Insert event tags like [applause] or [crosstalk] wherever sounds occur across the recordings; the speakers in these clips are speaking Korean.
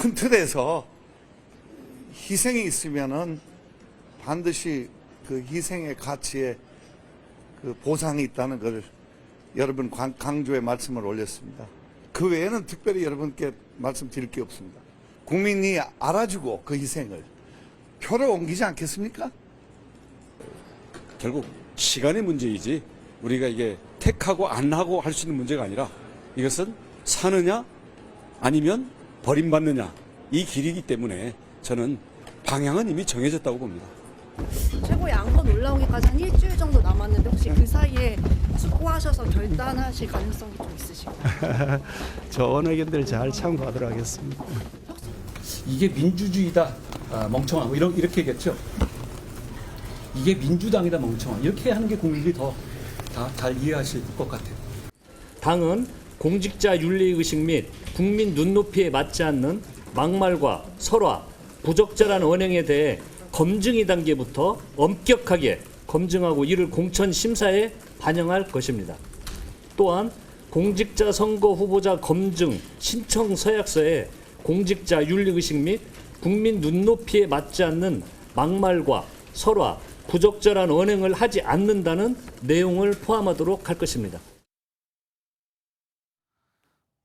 큰 틀에서 희생이 있으면은 반드시 그 희생의 가치에 그 보상이 있다는 걸 여러분 강- 강조의 말씀을 올렸습니다. 그 외에는 특별히 여러분께 말씀드릴 게 없습니다. 국민이 알아주고 그 희생을 표로 옮기지 않겠습니까? 결국 시간의 문제이지 우리가 이게 택하고 안 하고 할 수 있는 문제가 아니라 이것은 사느냐 아니면 버림받느냐 이 길이기 때문에 저는 방향은 이미 정해졌다고 봅니다. 최고의 안건 올라오기까지 한 일주일 정도 남았는데 혹시 그 사이에 숙고하셔서 결단하실 가능성이 좀 있으신가요? [laughs] 좋은 의견들 잘 참고하도록 하겠습니다. 이게 민주주의다 아, 멍청아 뭐 이런 이렇게 얘기했죠. 이게 민주당이다 멍청아 이렇게 하는 게 국민들이 더 다 잘 이해하실 것 같아요. 당은 공직자 윤리의식 및 국민 눈높이에 맞지 않는 막말과 설화, 부적절한 언행에 대해 검증 2단계부터 엄격하게 검증하고 이를 공천 심사에 반영할 것입니다. 또한 공직자 선거 후보자 검증 신청 서약서에 공직자 윤리의식 및 국민 눈높이에 맞지 않는 막말과 설화, 부적절한 언행을 하지 않는다는 내용을 포함하도록 할 것입니다.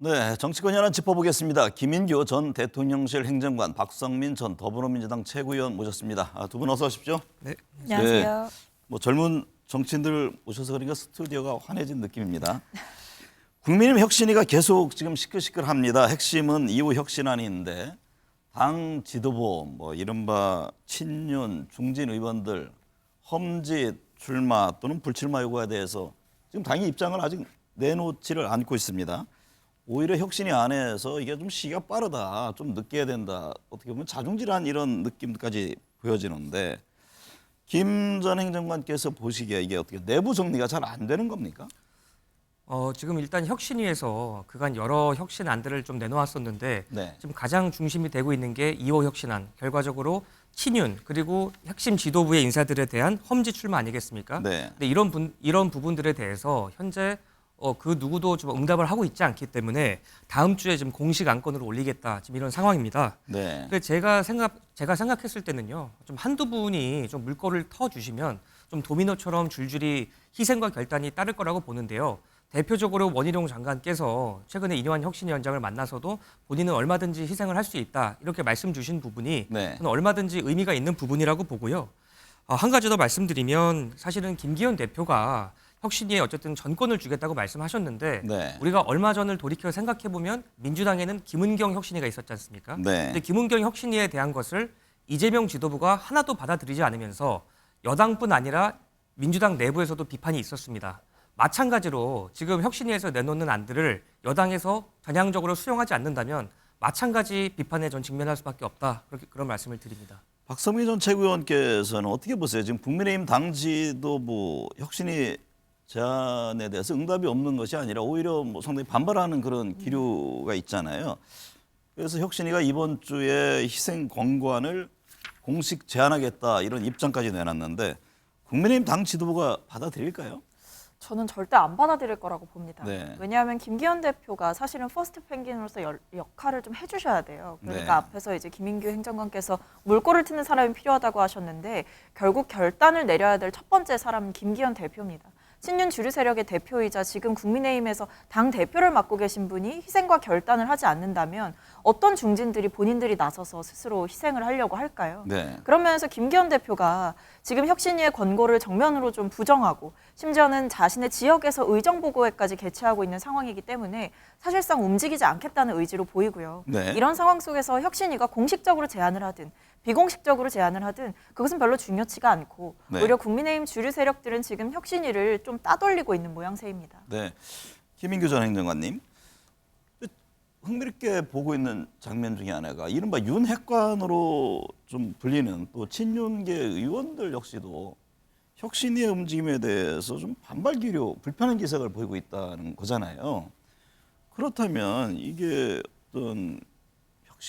네, 정치권 현안 짚어보겠습니다. 김인규 전 대통령실 행정관, 박성민 전 더불어민주당 최고위원 모셨습니다. 아, 두분 어서 오십시오. 안녕하세요. 뭐 젊은 정치인들 오셔서 그러니까 스튜디오가 환해진 느낌입니다. 국민의힘 혁신위가 계속 지금 시끌시끌합니다. 핵심은 이후 혁신안인데 당 지도부 뭐 이른바 친윤 중진 의원들 험지 출마 또는 불출마 요구에 대해서 지금 당의 입장을 아직 내놓지를 않고 있습니다. 오히려 혁신위 안에서 이게 좀 시기가 빠르다, 좀 늦게 해야 된다. 어떻게 보면 자중질환 이런 느낌까지 보여지는데 김 전 행정관께서 보시기에 이게 어떻게 내부 정리가 잘 안 되는 겁니까? 어, 지금 일단 혁신위에서 그간 여러 혁신안들을 좀 내놓았었는데 네. 지금 가장 중심이 되고 있는 게 2호 혁신안. 결과적으로 친윤 그리고 핵심 지도부의 인사들에 대한 험지 출마 아니겠습니까? 네. 근데 이런 분 이런 부분들에 대해서 현재 어, 그 누구도 좀 응답을 하고 있지 않기 때문에 다음 주에 지금 공식 안건으로 올리겠다 지금 이런 상황입니다. 네. 그 제가 생각 제가 생각했을 때는요 좀 한두 분이 좀 물꼬를 터 주시면 좀 도미노처럼 줄줄이 희생과 결단이 따를 거라고 보는데요. 대표적으로 원희룡 장관께서 최근에 이뇨한 혁신위원장을 만나서도 본인은 얼마든지 희생을 할 수 있다 이렇게 말씀 주신 부분이 네. 저는 얼마든지 의미가 있는 부분이라고 보고요. 어, 한 가지 더 말씀드리면 사실은 김기현 대표가 혁신위에 어쨌든 전권을 주겠다고 말씀하셨는데 네. 우리가 얼마 전을 돌이켜 생각해 보면 민주당에는 김은경 혁신위가 있었지 않습니까? 네. 근데 김은경 혁신위에 대한 것을 이재명 지도부가 하나도 받아들이지 않으면서 여당뿐 아니라 민주당 내부에서도 비판이 있었습니다. 마찬가지로 지금 혁신위에서 내놓는 안들을 여당에서 전향적으로 수용하지 않는다면 마찬가지 비판에 전 직면할 수밖에 없다. 그렇게 그런 말씀을 드립니다. 박성민 전 최고위원께서는 어떻게 보세요? 지금 국민의힘 당 지도부 혁신이 제안에 대해서 응답이 없는 것이 아니라 오히려 뭐 상당히 반발하는 그런 기류가 있잖아요. 그래서 혁신이가 이번 주에 희생 권고안을 공식 제안하겠다 이런 입장까지 내놨는데 국민의힘 당 지도부가 받아들일까요? 저는 절대 안 받아들일 거라고 봅니다. 네. 왜냐하면 김기현 대표가 사실은 퍼스트 펭귄으로서 열- 역할을 좀 해주셔야 돼요. 그러니까 네. 앞에서 이제 김인규 행정관께서 물꼬를 트는 사람이 필요하다고 하셨는데 결국 결단을 내려야 될 첫 번째 사람은 김기현 대표입니다. 친윤 주류 세력의 대표이자 지금 국민의힘에서 당 대표를 맡고 계신 분이 희생과 결단을 하지 않는다면 어떤 중진들이 본인들이 나서서 스스로 희생을 하려고 할까요? 네. 그런 면에서 김기현 대표가 지금 혁신위의 권고를 정면으로 좀 부정하고 심지어는 자신의 지역에서 의정 보고회까지 개최하고 있는 상황이기 때문에 사실상 움직이지 않겠다는 의지로 보이고요. 네. 이런 상황 속에서 혁신위가 공식적으로 제안을 하든 비공식적으로 제안을 하든 그것은 별로 중요치가 않고 네. 오히려 국민의힘 주류 세력들은 지금 혁신위를 좀 따돌리고 있는 모양새입니다. 네. 김인규 전 행정관님. 흥미롭게 보고 있는 장면 중에 하나가 이른바 윤핵관으로 좀 불리는 또 친윤계 의원들 역시도 혁신의 움직임에 대해서 좀 반발 기류, 불편한 기색을 보이고 있다는 거잖아요. 그렇다면 이게 어떤 혁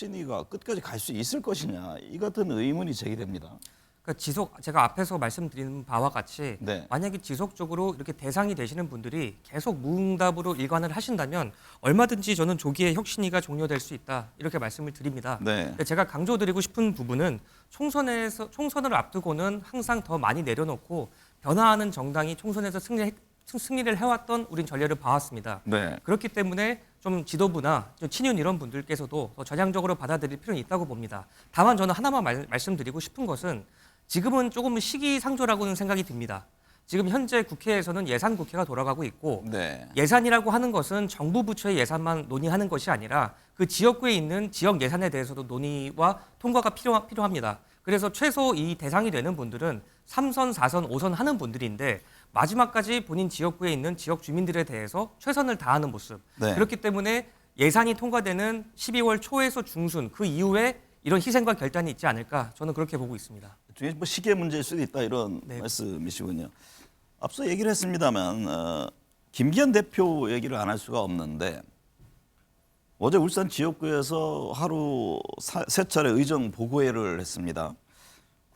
신위가 끝까지 갈 수 있을 것이냐 이 같은 의문이 제기됩니다. 그러니까 지속 제가 앞에서 말씀드린 바와 같이 네. 만약에 지속적으로 이렇게 대상이 되시는 분들이 계속 무응답으로 일관을 하신다면 얼마든지 저는 조기에 혁신위가 종료될 수 있다 이렇게 말씀을 드립니다. 네. 제가 강조드리고 싶은 부분은 총선에서 총선을 앞두고는 항상 더 많이 내려놓고 변화하는 정당이 총선에서 승리 승리를 해왔던 우린 전례를 봐왔습니다. 네. 그렇기 때문에 좀 지도부나 좀 친윤 이런 분들께서도 더 전향적으로 받아들일 필요는 있다고 봅니다. 다만 저는 하나만 말, 말씀드리고 싶은 것은 지금은 조금 시기상조라고는 생각이 듭니다. 지금 현재 국회에서는 예산 국회가 돌아가고 있고 네. 예산이라고 하는 것은 정부 부처의 예산만 논의하는 것이 아니라 그 지역구에 있는 지역 예산에 대해서도 논의와 통과가 필요, 필요합니다. 그래서 최소 이 대상이 되는 분들은 3선, 4선, 5선 하는 분들인데 마지막까지 본인 지역구에 있는 지역 주민들에 대해서 최선을 다하는 모습. 네. 그렇기 때문에 예산이 통과되는 12월 초에서 중순 그 이후에 이런 희생과 결단이 있지 않을까 저는 그렇게 보고 있습니다. 중에 뭐 시기의 문제일 수도 있다 이런 네. 말씀이시군요. 앞서 얘기를 했습니다만 어, 김기현 대표 얘기를 안 할 수가 없는데 어제 울산 지역구에서 하루 사, 세 차례 의정 보고회를 했습니다.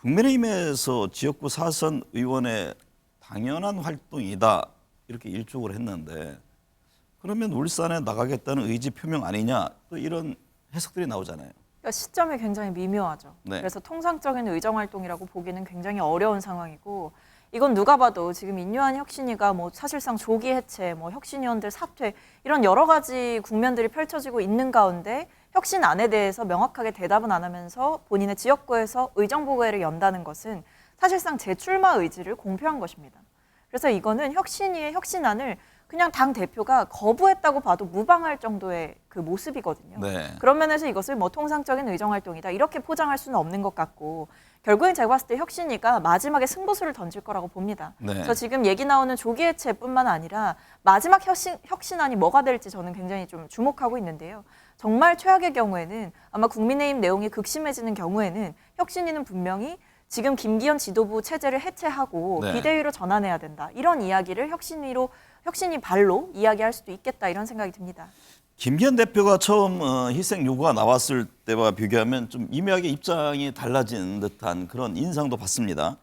국민의힘에서 지역구 사선 의원의 당연한 활동이다 이렇게 일축을 했는데 그러면 울산에 나가겠다는 의지 표명 아니냐 또 이런 해석들이 나오잖아요. 그러니까 시점이 굉장히 미묘하죠. 네. 그래서 통상적인 의정 활동이라고 보기는 굉장히 어려운 상황이고 이건 누가 봐도 지금 인류한 혁신위가 뭐 사실상 조기 해체, 뭐 혁신위원들 사퇴 이런 여러 가지 국면들이 펼쳐지고 있는 가운데 혁신 안에 대해서 명확하게 대답은 안 하면서 본인의 지역구에서 의정 보고회를 연다는 것은 사실상 재출마 의지를 공표한 것입니다. 그래서 이거는 혁신위의 혁신안을 그냥 당 대표가 거부했다고 봐도 무방할 정도의 그 모습이거든요. 네. 그런 면에서 이것을 뭐 통상적인 의정 활동이다 이렇게 포장할 수는 없는 것 같고 결국엔 제가 봤을 때 혁신이가 마지막에 승부수를 던질 거라고 봅니다. 네. 그래서 지금 얘기 나오는 조기 해체뿐만 아니라 마지막 혁신, 혁신안이 뭐가 될지 저는 굉장히 좀 주목하고 있는데요. 정말 최악의 경우에는 아마 국민의힘 내용이 극심해지는 경우에는 혁신위는 분명히 지금 김기현 지도부 체제를 해체하고 네. 비대위로 전환해야 된다. 이런 이야기를 혁신위로 혁신위 발로 이야기할 수도 있겠다 이런 생각이 듭니다. 김기현 대표가 처음 어, 희생 요구가 나왔을 때와 비교하면 좀 미묘하게 입장이 달라진 듯한 그런 인상도 받습니다.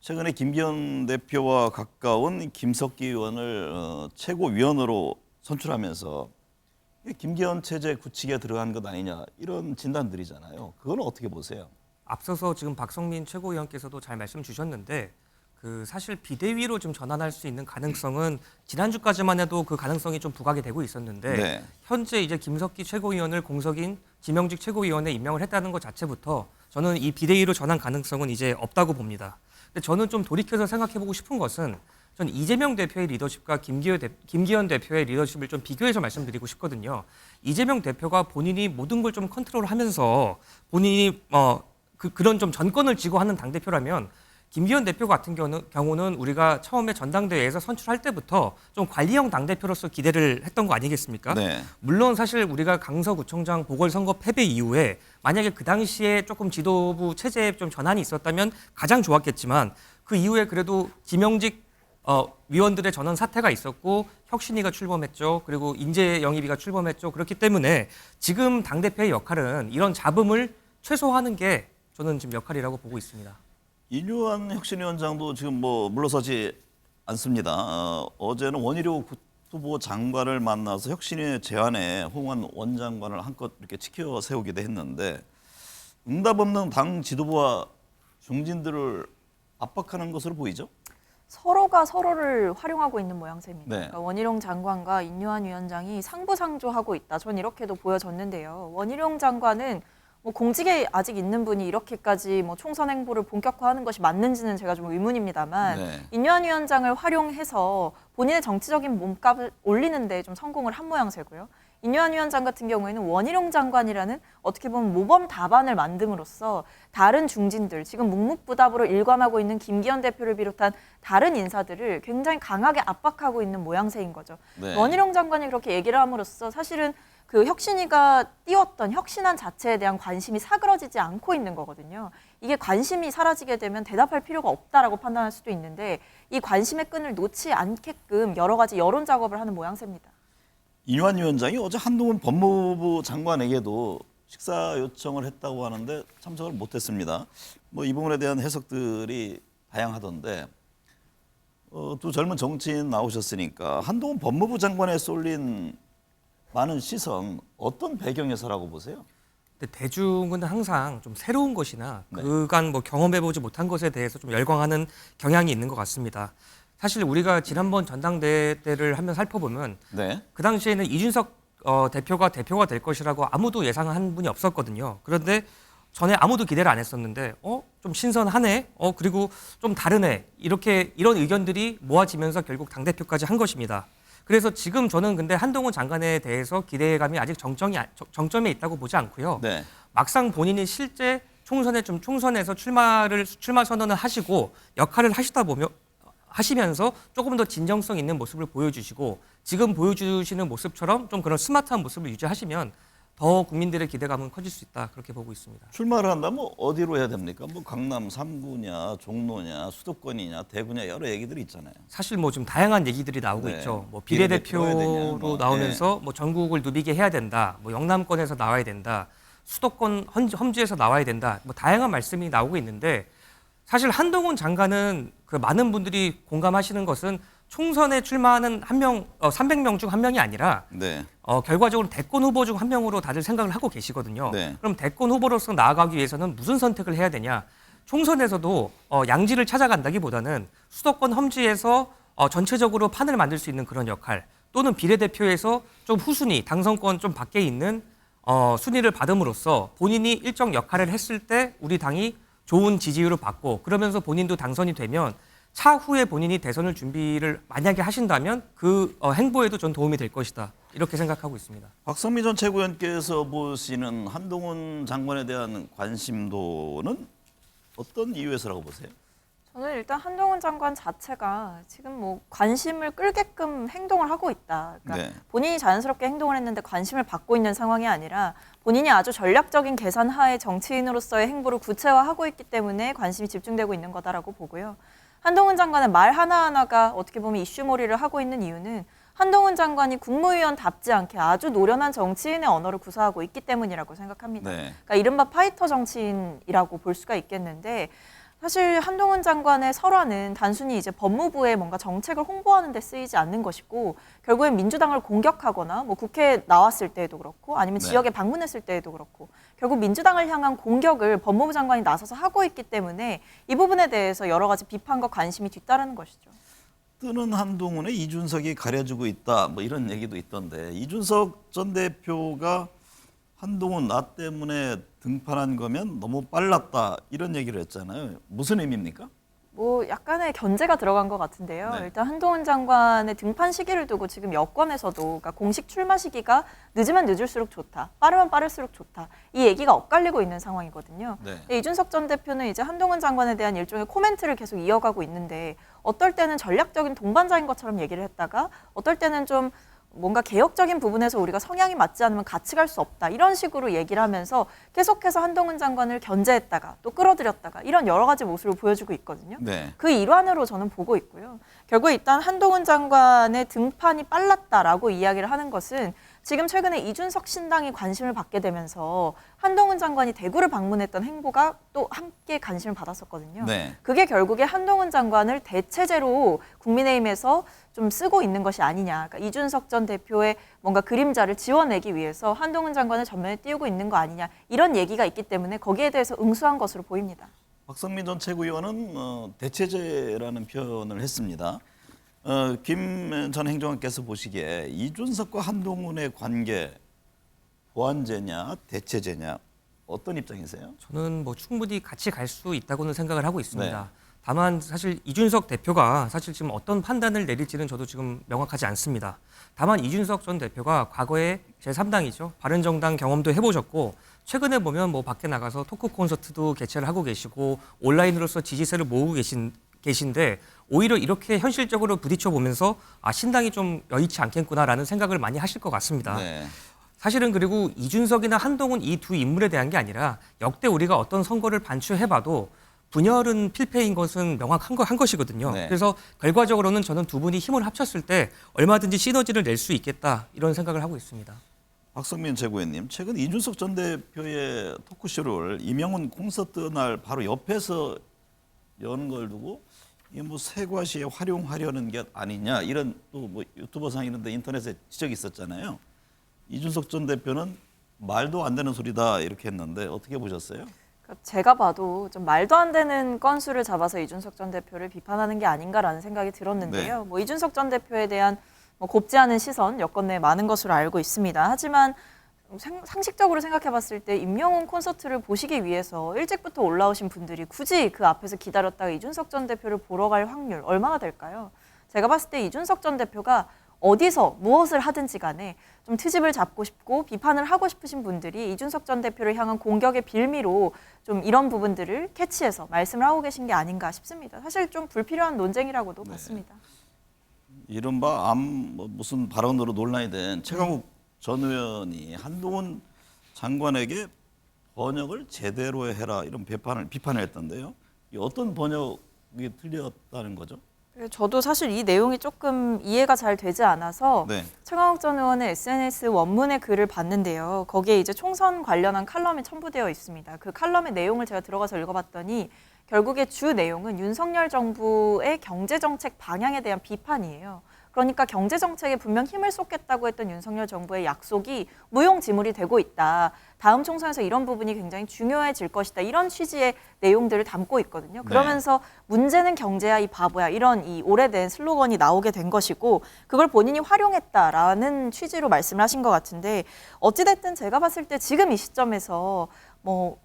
최근에 김기현 대표와 가까운 김석기 의원을 어, 최고위원으로 선출하면서 김기현 체제 굳히기에 들어간 것 아니냐 이런 진단들이잖아요. 그건 어떻게 보세요? 앞서서 지금 박성민 최고위원께서도 잘 말씀 주셨는데 그 사실 비대위로 좀 전환할 수 있는 가능성은 지난주까지만 해도 그 가능성이 좀 부각이 되고 있었는데 네. 현재 이제 김석기 최고위원을 공석인 지명직 최고위원에 임명을 했다는 것 자체부터 저는 이 비대위로 전환 가능성은 이제 없다고 봅니다. 근데 저는 좀 돌이켜서 생각해보고 싶은 것은 전 이재명 대표의 리더십과 김기현, 대, 김기현 대표의 리더십을 좀 비교해서 말씀드리고 싶거든요. 이재명 대표가 본인이 모든 걸 좀 컨트롤하면서 본인이 어, 그, 그런 좀 전권을 쥐고 하는 당 대표라면 김기현 대표 같은 경우는, 우리가 처음에 전당대회에서 선출할 때부터 좀 관리형 당 대표로서 기대를 했던 거 아니겠습니까? 네. 물론 사실 우리가 강서구청장 보궐선거 패배 이후에 만약에 그 당시에 조금 지도부 체제에 좀 전환이 있었다면 가장 좋았겠지만 그 이후에 그래도 지명직 어, 위원들의 전원 사퇴가 있었고 혁신위가 출범했죠. 그리고 인재 영입위가 출범했죠. 그렇기 때문에 지금 당 대표의 역할은 이런 잡음을 최소화하는 게 저는 지금 역할이라고 보고 있습니다. 이류한 혁신위원장도 지금 뭐 물러서지 않습니다. 어, 제는 원희룡 국토부 장관을 만나서 혁신위 제안에 홍원 원장관을 한껏 이렇게 지켜 세우기도 했는데 응답 없는 당 지도부와 중진들을 압박하는 것으로 보이죠. 서로가 서로를 활용하고 있는 모양새입니다. 네. 그러니까 원희룡 장관과 인유한 위원장이 상부상조하고 있다. 전 이렇게도 보여졌는데요. 원희룡 장관은 뭐 공직에 아직 있는 분이 이렇게까지 뭐 총선 행보를 본격화하는 것이 맞는지는 제가 좀 의문입니다만 네. 인유한 위원장을 활용해서 본인의 정치적인 몸값을 올리는데 좀 성공을 한 모양새고요. 인유한 위원장 같은 경우에는 원희룡 장관이라는 어떻게 보면 모범 답안을 만듦으로써 다른 중진들 지금 묵묵부답으로 일관하고 있는 김기현 대표를 비롯한 다른 인사들을 굉장히 강하게 압박하고 있는 모양새인 거죠. 네. 원희룡 장관이 그렇게 얘기를 함으로써 사실은 그 혁신위가 띄웠던 혁신안 자체에 대한 관심이 사그러지지 않고 있는 거거든요. 이게 관심이 사라지게 되면 대답할 필요가 없다라고 판단할 수도 있는데 이 관심의 끈을 놓지 않게끔 여러 가지 여론 작업을 하는 모양새입니다. 이완 위원장이 어제 한동훈 법무부 장관에게도 식사 요청을 했다고 하는데 참석을 못했습니다. 뭐 이 부분에 대한 해석들이 다양하던데 어, 두 젊은 정치인 나오셨으니까 한동훈 법무부 장관에 쏠린 많은 시선 어떤 배경에서라고 보세요? 근데 대중은 항상 좀 새로운 것이나 네. 그간 뭐 경험해보지 못한 것에 대해서 좀 열광하는 경향이 있는 것 같습니다. 사실 우리가 지난번 전당대회 때를 한번 살펴보면 네. 그 당시에는 이준석 어, 대표가 대표가 될 것이라고 아무도 예상한 분이 없었거든요. 그런데 전에 아무도 기대를 안 했었는데 어 좀 신선하네. 어 그리고 좀 다르네. 이렇게 이런 의견들이 모아지면서 결국 당 대표까지 한 것입니다. 그래서 지금 저는 근데 한동훈 장관에 대해서 기대감이 아직 정정이 아- 정- 정점에 있다고 보지 않고요. 네. 막상 본인이 실제 총선에 좀 총선에서 출마를 출마 선언을 하시고 역할을 하시다 보면 하시면서 조금 더 진정성 있는 모습을 보여주시고 지금 보여주시는 모습처럼 좀 그런 스마트한 모습을 유지하시면 더 국민들의 기대감은 커질 수 있다 그렇게 보고 있습니다. 출마를 한다면 어디로 해야 됩니까? 뭐 강남 3구냐, 종로냐, 수도권이냐, 대구냐 여러 얘기들이 있잖아요. 사실 뭐 좀 다양한 얘기들이 나오고 네. 있죠. 뭐 비례대표로 뭐, 나오면서 뭐 전국을 누비게 해야 된다. 뭐 영남권에서 나와야 된다. 수도권 험지, 험지에서 나와야 된다. 뭐 다양한 말씀이 나오고 있는데 사실 한동훈 장관은 그 많은 분들이 공감하시는 것은 총선에 출마하는 한 명, 어, 300명 중 한 명이 아니라 네. 어, 결과적으로 대권 후보 중 한 명으로 다들 생각을 하고 계시거든요. 네. 그럼 대권 후보로서 나아가기 위해서는 무슨 선택을 해야 되냐? 총선에서도 어, 양지를 찾아간다기보다는 수도권 험지에서 어, 전체적으로 판을 만들 수 있는 그런 역할 또는 비례대표에서 좀 후순위 당선권 좀 밖에 있는 어, 순위를 받음으로써 본인이 일정 역할을 했을 때 우리 당이 좋은 지지율을 받고 그러면서 본인도 당선이 되면 차후에 본인이 대선을 준비를 만약에 하신다면 그 어, 행보에도 전 도움이 될 것이다 이렇게 생각하고 있습니다. 박성미 전 최고위원께서 보시는 한동훈 장관에 대한 관심도는 어떤 이유에서라고 보세요? 저는 일단 한동훈 장관 자체가 지금 뭐 관심을 끌게끔 행동을 하고 있다. 그러니까 네. 본인이 자연스럽게 행동을 했는데 관심을 받고 있는 상황이 아니라 본인이 아주 전략적인 계산 하에 정치인으로서의 행보를 구체화하고 있기 때문에 관심이 집중되고 있는 거다라고 보고요. 한동훈 장관의 말 하나하나가 어떻게 보면 이슈몰이를 하고 있는 이유는 한동훈 장관이 국무위원답지 않게 아주 노련한 정치인의 언어를 구사하고 있기 때문이라고 생각합니다. 네. 그러니까 이른바 파이터 정치인이라고 볼 수가 있겠는데 사실 한동훈 장관의 설화는 단순히 이제 법무부의 뭔가 정책을 홍보하는 데 쓰이지 않는 것이고 결국엔 민주당을 공격하거나 뭐 국회에 나왔을 때에도 그렇고 아니면 네. 지역에 방문했을 때에도 그렇고 결국 민주당을 향한 공격을 법무부 장관이 나서서 하고 있기 때문에 이 부분에 대해서 여러 가지 비판과 관심이 뒤따르는 것이죠. 뜨는 한동훈의 이준석이 가려지고 있다. 뭐 이런 얘기도 있던데 이준석 전 대표가 한동훈 나 때문에 등판한 거면 너무 빨랐다 이런 얘기를 했잖아요. 무슨 의미입니까? 뭐 약간의 견제가 들어간 것 같은데요. 네. 일단 한동훈 장관의 등판 시기를 두고 지금 여권에서도 그러니까 공식 출마 시기가 늦으면 늦을수록 좋다, 빠르면 빠를수록 좋다 이 얘기가 엇갈리고 있는 상황이거든요. 네. 이준석 전 대표는 이제 한동훈 장관에 대한 일종의 코멘트를 계속 이어가고 있는데 어떨 때는 전략적인 동반자인 것처럼 얘기를 했다가 어떨 때는 좀 뭔가 개혁적인 부분에서 우리가 성향이 맞지 않으면 같이 갈 수 없다 이런 식으로 얘기를 하면서 계속해서 한동훈 장관을 견제했다가 또 끌어들였다가 이런 여러 가지 모습을 보여주고 있거든요. 네. 그 일환으로 저는 보고 있고요. 결국 일단 한동훈 장관의 등판이 빨랐다라고 이야기를 하는 것은 지금 최근에 이준석 신당이 관심을 받게 되면서 한동훈 장관이 대구를 방문했던 행보가 또 함께 관심을 받았었거든요. 네. 그게 결국에 한동훈 장관을 대체제로 국민의힘에서 좀 쓰고 있는 것이 아니냐. 그러니까 이준석 전 대표의 뭔가 그림자를 지워내기 위해서 한동훈 장관을 전면에 띄우고 있는 거 아니냐. 이런 얘기가 있기 때문에 거기에 대해서 응수한 것으로 보입니다. 박성민 전 최고위원은 어, 대체제라는 표현을 했습니다. 어, 김전 행정관께서 보시기에 이준석과 한동훈의 관계 보완제냐 대체제냐 어떤 입장이세요? 저는 뭐 충분히 같이 갈 수 있다고는 생각을 하고 있습니다. 네. 다만 사실 이준석 대표가 사실 지금 어떤 판단을 내릴지는 저도 지금 명확하지 않습니다. 다만 이준석 전 대표가 과거에 제3당이죠. 바른정당 경험도 해보셨고 최근에 보면 뭐 밖에 나가서 토크 콘서트도 개최를 하고 계시고 온라인으로서 지지세를 모으고 계신 계신데 오히려 이렇게 현실적으로 부딪혀 보면서 아 신당이 좀 여의치 않겠구나라는 생각을 많이 하실 것 같습니다. 네. 사실은 그리고 이준석이나 한동훈 이 두 인물에 대한 게 아니라 역대 우리가 어떤 선거를 반추해봐도 분열은 필패인 것은 명확한 거, 한 것이거든요. 네. 그래서 결과적으로는 저는 두 분이 힘을 합쳤을 때 얼마든지 시너지를 낼 수 있겠다 이런 생각을 하고 있습니다. 박성민 최고위원님, 최근 이준석 전 대표의 토크쇼를 이명훈 콘서트 날 바로 옆에서 여는 걸 두고 이게 뭐 세과시에 활용하려는 게 아니냐 이런 또 뭐 유튜버상 이런데 인터넷에 지적이 있었잖아요. 이준석 전 대표는 말도 안 되는 소리다 이렇게 했는데 어떻게 보셨어요? 그러니까 제가 봐도 좀 말도 안 되는 건수를 잡아서 이준석 전 대표를 비판하는 게 아닌가라는 생각이 들었는데요. 뭐 이준석 전 대표에 대한 뭐 곱지 않은 시선 여권 내에 많은 것으로 알고 있습니다. 하지만 상, 상식적으로 생각해봤을 때 임영웅 콘서트를 보시기 위해서 일찍부터 올라오신 분들이 굳이 그 앞에서 기다렸다가 이준석 전 대표를 보러 갈 확률 얼마나 될까요? 제가 봤을 때 이준석 전 대표가 어디서 무엇을 하든지 간에 좀 트집을 잡고 싶고 비판을 하고 싶으신 분들이 이준석 전 대표를 향한 공격의 빌미로 좀 이런 부분들을 캐치해서 말씀을 하고 계신 게 아닌가 싶습니다. 사실 좀 불필요한 논쟁이라고도 봤습니다. 이른바 암뭐 무슨 발언으로 논란이 된 최강욱 전 의원이 한동훈 장관에게 번역을 제대로 해라 이런 비판을 비판을 했던데요. 이 어떤 번역이 틀렸다는 거죠? 저도 사실 이 내용이 조금 이해가 잘 되지 않아서 네. 최강욱 전 의원의 SNS 원문의 글을 봤는데요. 거기에 이제 총선 관련한 칼럼이 첨부되어 있습니다. 그 칼럼의 내용을 제가 들어가서 읽어봤더니 결국에 주 내용은 윤석열 정부의 경제 정책 방향에 대한 비판이에요. 그러니까 경제 정책에 분명 힘을 쏟겠다고 했던 윤석열 정부의 약속이 무용지물이 되고 있다. 다음 총선에서 이런 부분이 굉장히 중요해질 것이다. 이런 취지의 내용들을 담고 있거든요. 그러면서 문제는 경제야 이 바보야 이런 이 오래된 슬로건이 나오게 된 것이고 그걸 본인이 활용했다라는 취지로 말씀을 하신 것 같은데 어찌 됐든 제가 봤을 때 지금 이 시점에서 뭐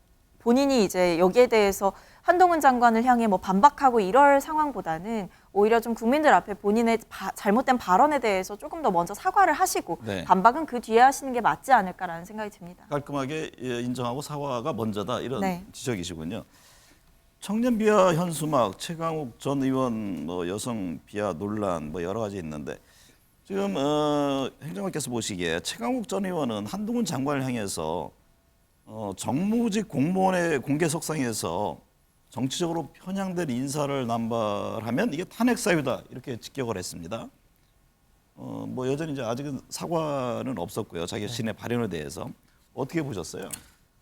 본인이 이제 여기에 대해서 한동훈 장관을 향해 뭐 반박하고 이럴 상황보다는 오히려 좀 국민들 앞에 본인의 바- 잘못된 발언에 대해서 조금 더 먼저 사과를 하시고 네. 반박은 그 뒤에 하시는 게 맞지 않을까라는 생각이 듭니다. 깔끔하게 예, 인정하고 사과가 먼저다 이런 네. 지적이시군요. 청년 비하 현수막 최강욱 전 의원 뭐 여성 비하 논란 뭐 여러 가지 있는데 지금 어, 행정관께서 보시기에 최강욱 전 의원은 한동훈 장관을 향해서 어, 정무직 공무원의 공개 석상에서 정치적으로 편향된 인사를 남발하면 이게 탄핵 사유다 이렇게 직격을 했습니다. 어, 뭐 여전히 이제 아직은 사과는 없었고요. 자기 자신의 발언에 대해서 어떻게 보셨어요?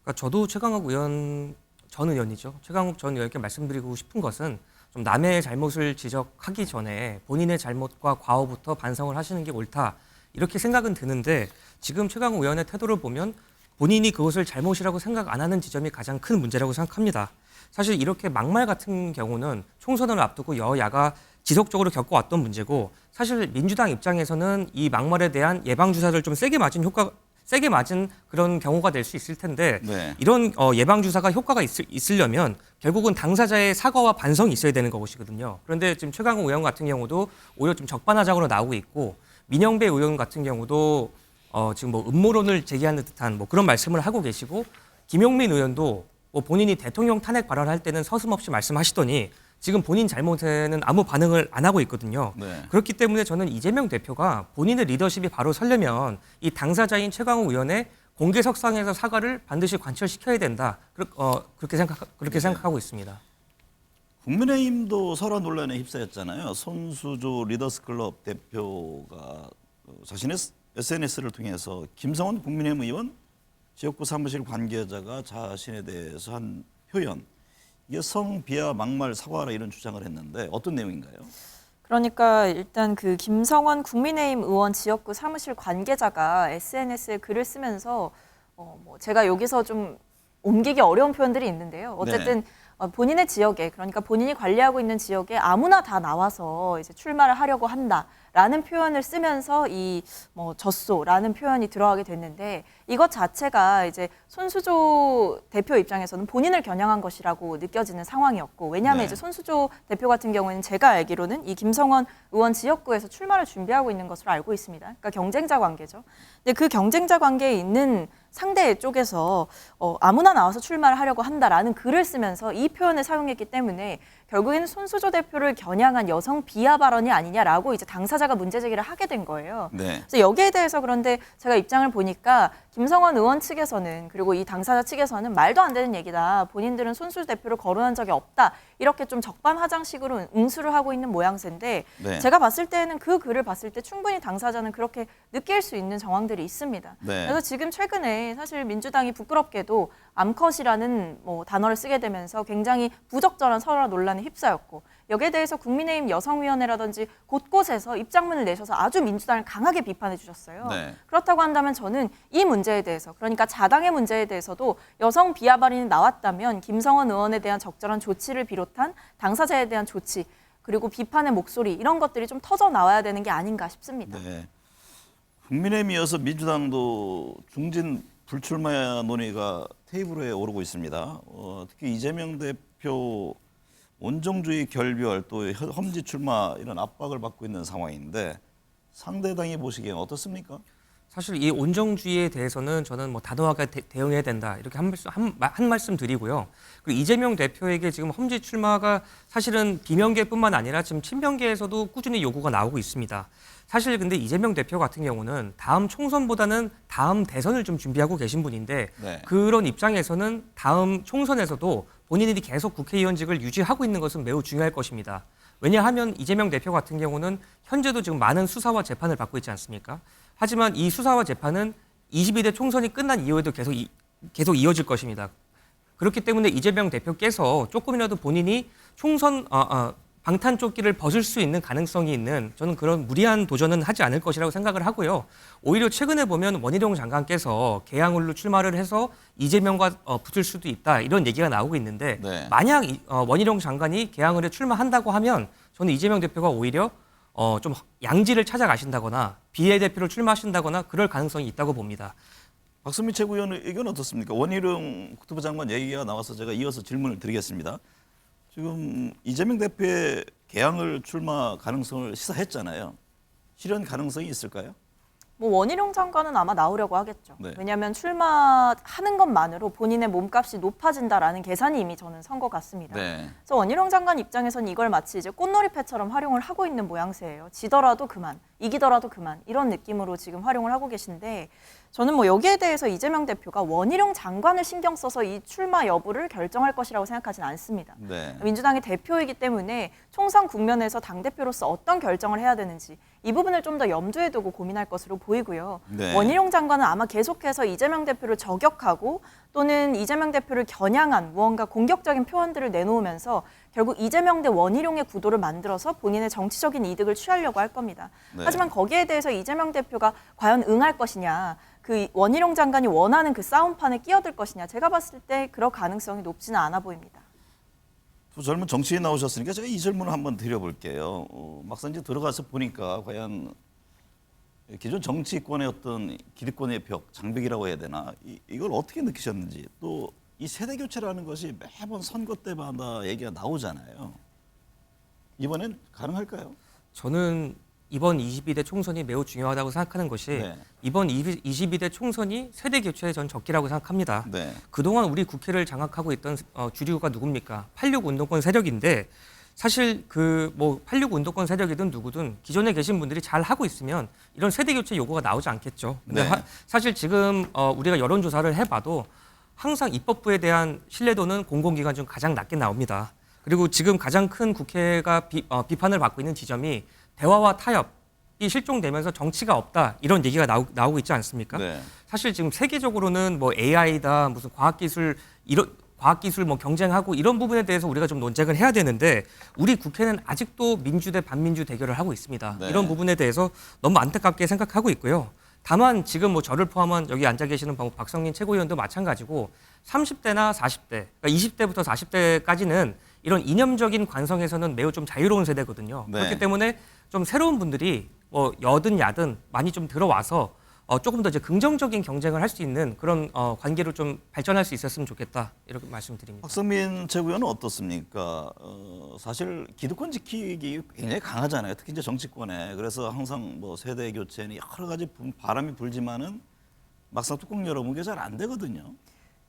그러니까 저도 최강욱 의원 전 의원이죠. 최강욱 전 의원께 말씀드리고 싶은 것은 좀 남의 잘못을 지적하기 전에 본인의 잘못과 과오부터 반성을 하시는 게 옳다. 이렇게 생각은 드는데 지금 최강욱 의원의 태도를 보면 본인이 그것을 잘못이라고 생각 안 하는 지점이 가장 큰 문제라고 생각합니다. 사실 이렇게 막말 같은 경우는 총선을 앞두고 여야가 지속적으로 겪어왔던 문제고 사실 민주당 입장에서는 이 막말에 대한 예방 주사를 좀 세게 맞은 효과 세게 맞은 그런 경우가 될 수 있을 텐데 네. 이런 어, 예방 주사가 효과가 있을, 있으려면 결국은 당사자의 사과와 반성이 있어야 되는 것이거든요. 그런데 지금 최강욱 의원 같은 경우도 오히려 좀 적반하장으로 나오고 있고 민영배 의원 같은 경우도 어, 지금 뭐 음모론을 제기하는 듯한 뭐 그런 말씀을 하고 계시고 김용민 의원도 뭐 본인이 대통령 탄핵 발언할 때는 서슴없이 말씀하시더니 지금 본인 잘못에는 아무 반응을 안 하고 있거든요. 네. 그렇기 때문에 저는 이재명 대표가 본인의 리더십이 바로 서려면 이 당사자인 최강욱 의원의 공개석상에서 사과를 반드시 관철시켜야 된다. 그렇, 어, 그렇게 생각 그렇게 생각하고 있습니다. 국민의힘도 설화 논란에 휩싸였잖아요. 손수조 리더스클럽 대표가 어, 자신의 SNS를 통해서 김성원 국민의힘 의원 지역구 사무실 관계자가 자신에 대해서 한 표현 이게 성비하 막말 사과라 이런 주장을 했는데 어떤 내용인가요? 그러니까 일단 그 김성원 국민의힘 의원 지역구 사무실 관계자가 SNS에 글을 쓰면서 어, 뭐 제가 여기서 좀 옮기기 어려운 표현들이 있는데요. 어쨌든 어, 본인의 지역에 그러니까 본인이 관리하고 있는 지역에 아무나 다 나와서 이제 출마를 하려고 한다 라는 표현을 쓰면서 이 뭐 젖소라는 표현이 들어가게 됐는데 이것 자체가 이제 손수조 대표 입장에서는 본인을 겨냥한 것이라고 느껴지는 상황이었고 왜냐하면 네. 이제 손수조 대표 같은 경우에는 제가 알기로는 이 김성원 의원 지역구에서 출마를 준비하고 있는 것으로 알고 있습니다. 그러니까 경쟁자 관계죠. 근데 그 경쟁자 관계에 있는 상대 쪽에서 어, 아무나 나와서 출마를 하려고 한다라는 글을 쓰면서 이 표현을 사용했기 때문에 결국에는 손수조 대표를 겨냥한 여성 비하 발언이 아니냐라고 이제 당사자가 문제 제기를 하게 된 거예요. 네. 그래서 여기에 대해서 그런데 제가 입장을 보니까 김성원 의원 측에서는 그리고 이 당사자 측에서는 말도 안 되는 얘기다. 본인들은 손수 대표를 거론한 적이 없다. 이렇게 좀 적반하장식으로 응수를 하고 있는 모양새인데 네. 제가 봤을 때는 그 글을 봤을 때 충분히 당사자는 그렇게 느낄 수 있는 정황들이 있습니다. 네. 그래서 지금 최근에 사실 민주당이 부끄럽게도 암컷이라는 뭐 단어를 쓰게 되면서 굉장히 부적절한 설화 논란에 휩싸였고 여기에 대해서 국민의힘 여성위원회라든지 곳곳에서 입장문을 내셔서 아주 민주당을 강하게 비판해 주셨어요. 네. 그렇다고 한다면 저는 이 문제에 대해서 그러니까 자당의 문제에 대해서도 여성 비하 발언이 나왔다면 김성원 의원에 대한 적절한 조치를 비롯한 당사자에 대한 조치 그리고 비판의 목소리 이런 것들이 좀 터져 나와야 되는 게 아닌가 싶습니다. 네. 국민의힘 이어서 민주당도 중진 불출마 논의가 테이블 위에 오르고 있습니다. 어, 특히 이재명 대표 원정주의 결별 또 험지 출마 이런 압박을 받고 있는 상황인데 상대당이 보시기엔 어떻습니까? 사실 이 온정주의에 대해서는 저는 뭐 단호하게 대, 응해야 된다 이렇게 한 말씀 한, 마- 한 말씀 드리고요. 그리고 이재명 대표에게 지금 험지 출마가 사실은 비명계뿐만 아니라 지금 친명계에서도 꾸준히 요구가 나오고 있습니다. 사실 근데 이재명 대표 같은 경우는 다음 총선보다는 다음 대선을 좀 준비하고 계신 분인데 네. 그런 입장에서는 다음 총선에서도 본인이 계속 국회의원직을 유지하고 있는 것은 매우 중요할 것입니다. 왜냐하면 이재명 대표 같은 경우는 현재도 지금 많은 수사와 재판을 받고 있지 않습니까? 하지만 이 수사와 재판은 22대 총선이 끝난 이후에도 계속 이, 계속 이어질 것입니다. 그렇기 때문에 이재명 대표께서 조금이라도 본인이 총선 어, 어, 방탄조끼를 벗을 수 있는 가능성이 있는 저는 그런 무리한 도전은 하지 않을 것이라고 생각을 하고요. 오히려 최근에 보면 원희룡 장관께서 개항을로 출마를 해서 이재명과 어, 붙을 수도 있다 이런 얘기가 나오고 있는데 네. 만약 이- 어, 원희룡 장관이 개항을에 출마한다고 하면 저는 이재명 대표가 오히려 어, 좀 양지를 찾아가신다거나 비례대표를 출마하신다거나 그럴 가능성이 있다고 봅니다. 박수미 최고위원 의견 어떻습니까? 원희룡 국토부 장관 얘기가 나와서 제가 이어서 질문을 드리겠습니다. 지금 이재명 대표의 개항을 출마 가능성을 시사했잖아요. 실현 가능성이 있을까요? 뭐 원희룡 장관은 아마 나오려고 하겠죠. 네. 왜냐하면 출마하는 것만으로 본인의 몸값이 높아진다라는 계산이 이미 저는 선 것 같습니다. 네. 그래서 원희룡 장관 입장에서는 이걸 마치 이제 꽃놀이패처럼 활용을 하고 있는 모양새예요. 지더라도 그만, 이기더라도 그만 이런 느낌으로 지금 활용을 하고 계신데 저는 뭐 여기에 대해서 이재명 대표가 원희룡 장관을 신경 써서 이 출마 여부를 결정할 것이라고 생각하진 않습니다. 네. 민주당의 대표이기 때문에 총선 국면에서 당 대표로서 어떤 결정을 해야 되는지 이 부분을 좀 더 염두에 두고 고민할 것으로 보이고요. 네. 원희룡 장관은 아마 계속해서 이재명 대표를 저격하고 또는 이재명 대표를 겨냥한 무언가 공격적인 표현들을 내놓으면서 결국 이재명 대 원희룡의 구도를 만들어서 본인의 정치적인 이득을 취하려고 할 겁니다. 네. 하지만 거기에 대해서 이재명 대표가 과연 응할 것이냐, 그 원희룡 장관이 원하는 그 싸움판에 끼어들 것이냐, 제가 봤을 때 그럴 가능성이 높지는 않아 보입니다. 두 젊은 정치인 나오셨으니까 제가 이 질문을 한번 드려볼게요. 어, 막상 이제 들어가서 보니까 과연 기존 정치권의 어떤 기득권의 벽, 장벽이라고 해야 되나 이, 이걸 어떻게 느끼셨는지 또 이 세대 교체라는 것이 매번 선거 때마다 얘기가 나오잖아요. 이번엔 가능할까요? 저는 이번 22대 총선이 매우 중요하다고 생각하는 것이 네. 이번 22대 총선이 세대 교체의 전 적기라고 생각합니다. 네. 그동안 우리 국회를 장악하고 있던 어, 주류가 누굽니까? 86 운동권 세력인데 사실 그 뭐 86 운동권 세력이든 누구든 기존에 계신 분들이 잘 하고 있으면 이런 세대 교체 요구가 나오지 않겠죠. 근데 네. 하- 사실 지금 어, 우리가 여론 조사를 해봐도 항상 입법부에 대한 신뢰도는 공공기관 중 가장 낮게 나옵니다. 그리고 지금 가장 큰 국회가 비, 어, 비판을 받고 있는 지점이 대화와 타협이 실종되면서 정치가 없다 이런 얘기가 나오, 나오고 있지 않습니까? 네. 사실 지금 세계적으로는 뭐 AI다 무슨 과학기술 이런 과학기술 뭐 경쟁하고 이런 부분에 대해서 우리가 좀 논쟁을 해야 되는데 우리 국회는 아직도 민주 대 반민주 대결을 하고 있습니다. 네. 이런 부분에 대해서 너무 안타깝게 생각하고 있고요. 다만 지금 뭐 저를 포함한 여기 앉아 계시는 박- 박성민 최고위원도 마찬가지고 30대나 40대, 그러니까 20대부터 40대까지는 이런 이념적인 관성에서는 매우 좀 자유로운 세대거든요. 네. 그렇기 때문에 좀 새로운 분들이 뭐 여든 야든 많이 좀 들어와서 어, 조금 더 이제 긍정적인 경쟁을 할 수 있는 그런 어, 관계로 좀 발전할 수 있었으면 좋겠다 이렇게 말씀드립니다. 박성민 최고위원은 어떻습니까? 어, 사실 기득권 지키기 굉장히 강하잖아요. 특히 이제 정치권에. 그래서 항상 뭐 세대 교체니 여러 가지 분- 바람이 불지만은 막상 뚜껑 열어보면 잘안 되거든요.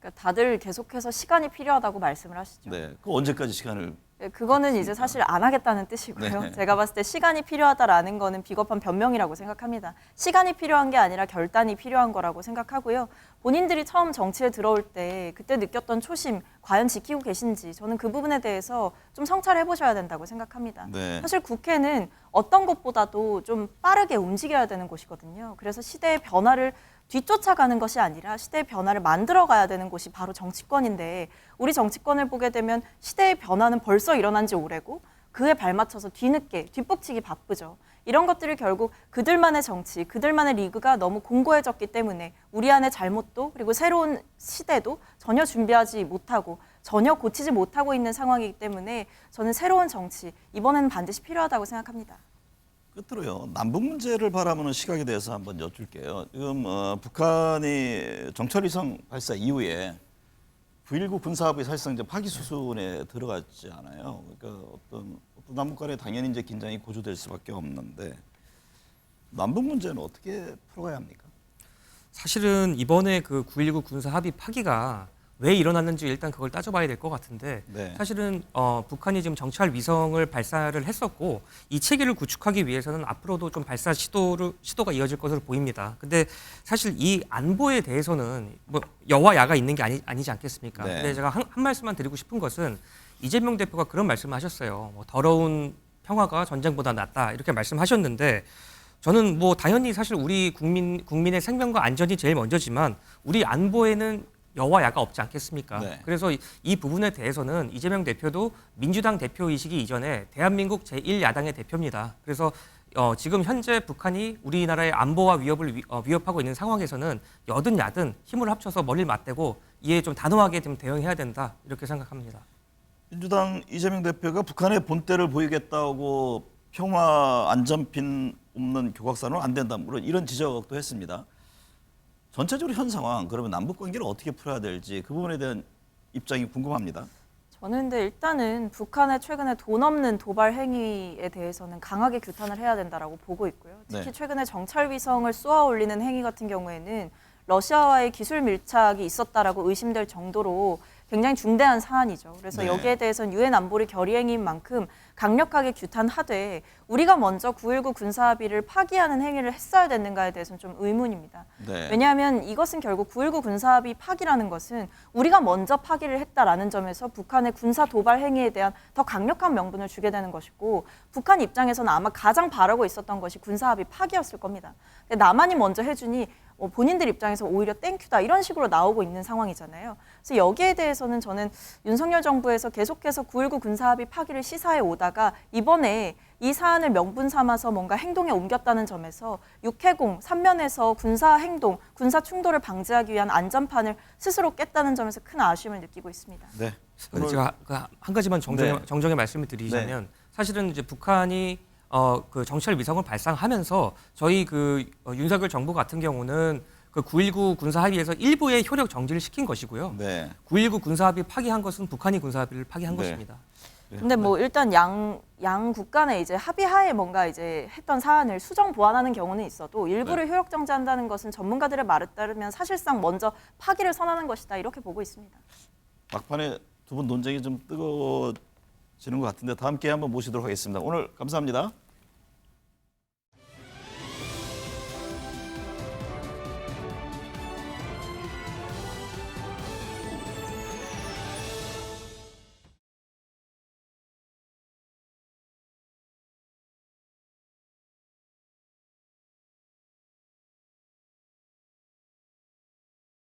그러니까 다들 계속해서 시간이 필요하다고 말씀을 하시죠. 네. 그 언제까지 시간을 예, 그거는 이제 사실 안 하겠다는 뜻이고요. 네. 제가 봤을 때 시간이 필요하다라는 거는 비겁한 변명이라고 생각합니다. 시간이 필요한 게 아니라 결단이 필요한 거라고 생각하고요. 본인들이 처음 정치에 들어올 때 그때 느꼈던 초심 과연 지키고 계신지 저는 그 부분에 대해서 좀 성찰해 보셔야 된다고 생각합니다. 네. 사실 국회는 어떤 것보다도 좀 빠르게 움직여야 되는 곳이거든요. 그래서 시대의 변화를 뒤쫓아가는 것이 아니라 시대의 변화를 만들어 가야 되는 곳이 바로 정치권인데 우리 정치권을 보게 되면 시대의 변화는 벌써 일어난 지 오래고 그에 발맞춰서 뒤늦게 뒷북치기 바쁘죠. 이런 것들이 결국 그들만의 정치, 그들만의 리그가 너무 공고해졌기 때문에 우리 안의 잘못도 그리고 새로운 시대도 전혀 준비하지 못하고 전혀 고치지 못하고 있는 상황이기 때문에 저는 새로운 정치 이번에는 반드시 필요하다고 생각합니다. 끝으로요 남북 문제를 바라보는 시각에 대해서 한번 여쭐게요. 지금 어, 북한이 정찰위성 발사 이후에 9.19 군사합의 사실상 이제 파기 수순에 들어갔지 않아요. 그러니까 어떤, 어떤 남북 간에 당연히 이제 긴장이 고조될 수밖에 없는데 남북 문제는 어떻게 풀어가야 합니까? 사실은 이번에 그 9.19 군사 합의 파기가 왜 일어났는지 일단 그걸 따져봐야 될 것 같은데 네. 사실은 어, 북한이 지금 정찰 위성을 발사를 했었고 이 체계를 구축하기 위해서는 앞으로도 좀 발사 시도를 시도가 이어질 것으로 보입니다. 근데 사실 이 안보에 대해서는 뭐 여와 야가 있는 게 아니, 아니지 않겠습니까? 네. 근데 제가 한, 한 말씀만 드리고 싶은 것은 이재명 대표가 그런 말씀을 하셨어요. 뭐 더러운 평화가 전쟁보다 낫다 이렇게 말씀하셨는데 저는 뭐 당연히 사실 우리 국민 국민의 생명과 안전이 제일 먼저지만 우리 안보에는 여와 야가 없지 않겠습니까? 네. 그래서 이, 이 부분에 대해서는 이재명 대표도 민주당 대표이시기 이전에 대한민국 제1야당의 대표입니다. 그래서 어, 지금 현재 북한이 우리나라의 안보와 위협을 위, 어, 위협하고 있는 상황에서는 여든 야든 힘을 합쳐서 머리를 맞대고 이에 좀 단호하게 좀 대응해야 된다 이렇게 생각합니다. 민주당 이재명 대표가 북한의 본때를 보이겠다고 평화 안전핀 없는 교각선은 안 된다. 물론 이런 지적도 했습니다. 전체적으로 현 상황 그러면 남북 관계를 어떻게 풀어야 될지 그 부분에 대한 입장이 궁금합니다. 저는 근데 일단은 북한의 최근에 돈 없는 도발 행위에 대해서는 강하게 규탄을 해야 된다라고 보고 있고요. 특히 네. 최근에 정찰 위성을 쏘아 올리는 행위 같은 경우에는 러시아와의 기술 밀착이 있었다라고 의심될 정도로 굉장히 중대한 사안이죠. 그래서 네. 여기에 대해서는 유엔 안보리 결의행위인 만큼 강력하게 규탄하되 우리가 먼저 9.19 군사합의를 파기하는 행위를 했어야 됐는가에 대해서는 좀 의문입니다. 네. 왜냐하면 이것은 결국 9.19 군사합의 파기라는 것은 우리가 먼저 파기를 했다라는 점에서 북한의 군사 도발 행위에 대한 더 강력한 명분을 주게 되는 것이고 북한 입장에서는 아마 가장 바라고 있었던 것이 군사합의 파기였을 겁니다. 근데 남한이 먼저 해주니 어, 본인들 입장에서 오히려 땡큐다 이런 식으로 나오고 있는 상황이잖아요. 그래서 여기에 대해서는 저는 윤석열 정부에서 계속해서 9.19 군사합의 파기를 시사해 오다가 이번에 이 사안을 명분 삼아서 뭔가 행동에 옮겼다는 점에서 육해공 삼면에서 군사 행동, 군사 충돌을 방지하기 위한 안전판을 스스로 깼다는 점에서 큰 아쉬움을 느끼고 있습니다. 네. 제가 그한 가지만 정정의, 네. 정정의 말씀을 드리자면 사실은 이제 북한이 어, 그 정찰 위성을 발사하면서 저희 그 어, 윤석열 정부 같은 경우는 그 9.19 군사 합의에서 일부의 효력 정지를 시킨 것이고요. 네. 9.19 군사 합의 파기한 것은 북한이 군사 합의를 파기한 네. 것입니다. 근데 뭐 일단 양, 양 국간에 이제 합의하에 뭔가 이제 했던 사안을 수정 보완하는 경우는 있어도 일부를 효력 정지한다는 것은 전문가들의 말에 따르면 사실상 먼저 파기를 선언한 것이다 이렇게 보고 있습니다. 막판에 두 분 논쟁이 좀 뜨거워지는 것 같은데 다음 기회에 한번 모시도록 하겠습니다. 오늘 감사합니다.